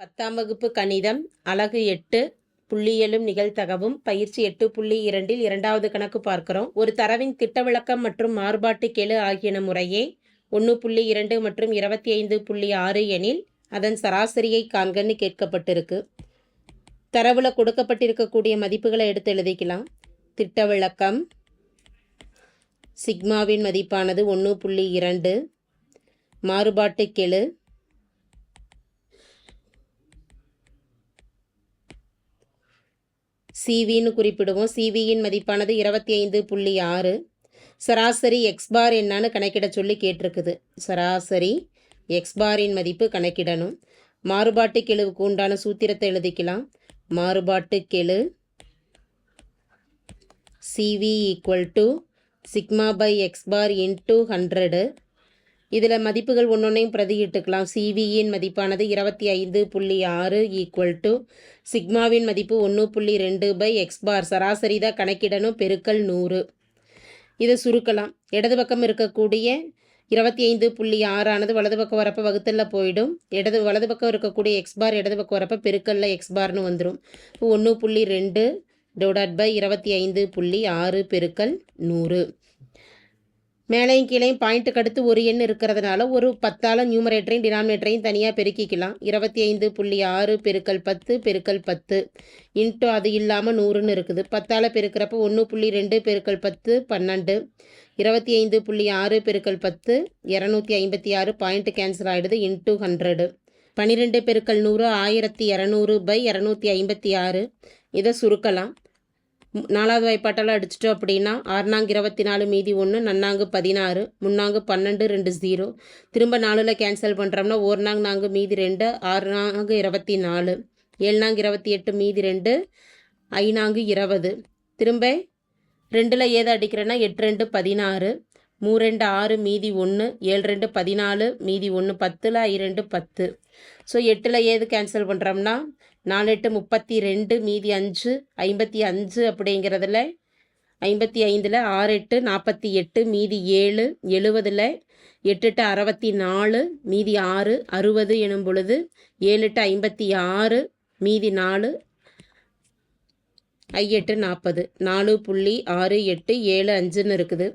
பத்தாம் வகுப்பு கணிதம் அலகு எட்டு புள்ளியலும் நிகழ்தகவும் பயிற்சி எட்டு புள்ளி இரண்டில் இரண்டாவது கணக்கு பார்க்கிறோம். ஒரு தரவின் திட்ட விளக்கம் மற்றும் மாறுபாட்டு கெழு ஆகியன முறையே ஒன்று புள்ளி இரண்டு மற்றும் இருபத்தி ஐந்து புள்ளி ஆறு எனில் அதன் சராசரியை காண்கன்னு கேட்கப்பட்டிருக்கு. தரவுல கொடுக்கப்பட்டிருக்கக்கூடிய மதிப்புகளை எடுத்து எழுதிக்கலாம். திட்ட விளக்கம் சிக்மாவின் மதிப்பானது ஒன்று புள்ளி இரண்டு. மாறுபாட்டு கெழு சிவின்னு குறிப்பிடுவோம். சிவியின் மதிப்பானது இருபத்தி ஐந்து புள்ளி ஆறு. சராசரி எக்ஸ் பார் என்னன்னு கணக்கிட சொல்லி கேட்டிருக்குது. சராசரி எக்ஸ் பாரின் மதிப்பு கணக்கிடணும். மாறுபாட்டு கெழுவுக்கு உண்டான சூத்திரத்தை எழுதிக்கலாம். மாறுபாட்டு கெழு CV equal to sigma by x bar into hundred இதில் மதிப்புகள் ஒன்றொன்றையும் பிரதியிட்டுக்கலாம். சிவியின் மதிப்பானது இருபத்தி ஐந்து புள்ளி ஆறு ஈக்குவல் டு சிக்மாவின் மதிப்பு ஒன்று புள்ளி ரெண்டு பை எக்ஸ் பார் சராசரி தான் கணக்கிடணும். பெருக்கல் நூறு. இதை சுருக்கலாம். இடது பக்கம் இருக்கக்கூடிய இருபத்தி ஐந்து புள்ளி ஆறானது வலது பக்கம் வரப்போ வகுத்தலில் போயிடும். இடது வலது பக்கம் இருக்கக்கூடிய எக்ஸ் பார் இடது பக்கம் வரப்போ பெருக்கல்ல எக்ஸ் பார்னு வந்துடும் ஒன்று புள்ளி ரெண்டு டிவைட் பை இருபத்தி ஐந்து புள்ளி ஆறு பெருக்கல் நூறு. மேலையும் கீழையும் பாயிண்ட்டுக்கு அடுத்து ஒரு எண் இருக்கிறதுனால ஒரு பத்தால் நியூமரேட்டரையும் டினாமினேட்டரையும் தனியாக பெருக்கிக்கலாம். இருபத்தி ஐந்து புள்ளி ஆறு பெருக்கல் பத்து பெருக்கல் பத்து. இன்ட்டு அது இல்லாமல் நூறுன்னு இருக்குது. பத்தால் பெருக்கிறப்ப ஒன்று புள்ளி ரெண்டு பெருக்கல் பத்து பன்னெண்டு. இருபத்தி ஐந்து புள்ளி ஆறு பெருக்கல் பத்து இரநூத்தி ஐம்பத்தி ஆறு பாயிண்ட்டு கேன்சல் ஆகிடுது இன்ட்டு ஹண்ட்ரடு பன்னிரெண்டு பெருக்கல் நூறு ஆயிரத்தி இரநூறு பை இரநூத்தி ஐம்பத்தி ஆறு. இதை சுருக்கலாம். நாலாவது வாய்ப்பாட்டால் அடிச்சிட்டோம் அப்படின்னா ஆறுநாங்கு இருபத்தி நாலு மீதி ஒன்று நன்னாங்கு பதினாறு முன்னாங்கு பன்னெண்டு ரெண்டு ஜீரோ திரும்ப நாலில் கேன்சல் பண்ணுறோம்னா ஒரு நாங்கு நாங்கு மீதி ரெண்டு ஆறு நாங்கு இருபத்தி நாலு ஏழு நாங்கு இருபத்தி எட்டு மீதி ரெண்டு ஐநாங்கு இருபது. திரும்ப ரெண்டில் ஏதை அடிக்கிறேன்னா எட்டு ரெண்டு பதினாறு மூ ரெண்டு ஆறு மீதி ஒன்று ஏழு ரெண்டு பதினாலு மீதி ஒன்று பத்தில் ஐ ரெண்டு பத்து. ஸோ எட்டில் ஏது கேன்சல் பண்ணுறோம்னா நாலு எட்டு முப்பத்தி ரெண்டு மீதி அஞ்சு ஐம்பத்தி அஞ்சு அப்படிங்கிறதுல ஐம்பத்தி ஐந்தில் ஆறு எட்டு நாற்பத்தி எட்டு மீதி ஏழு எழுபதில் எட்டு எட்டு அறுபத்தி நாலு மீதி ஆறு அறுபது எனும் பொழுது ஏழு எட்டு ஐம்பத்தி ஆறு மீதி நாலு ஐ எட்டு நாற்பது நாலு புள்ளி ஆறு எட்டு ஏழு அஞ்சுன்னு இருக்குது.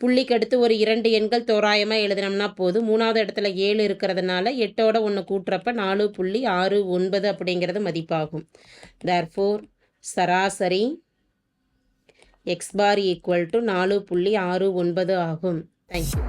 புள்ளிக்கு அடுத்து ஒரு இரண்டு எண்கள் தோராயமாக எழுதினோம்னா போதும். மூணாவது இடத்துல ஏழு இருக்கிறதுனால எட்டோட ஒன்று கூட்டுறப்ப நாலு புள்ளி ஆறு ஒன்பது அப்படிங்கிறது மதிப்பாகும். தேர்ஃபோர் சராசரி எக்ஸ் பார் ஈக்குவல் டு நாலு புள்ளி ஆறு ஒன்பது ஆகும். தேங்க்யூ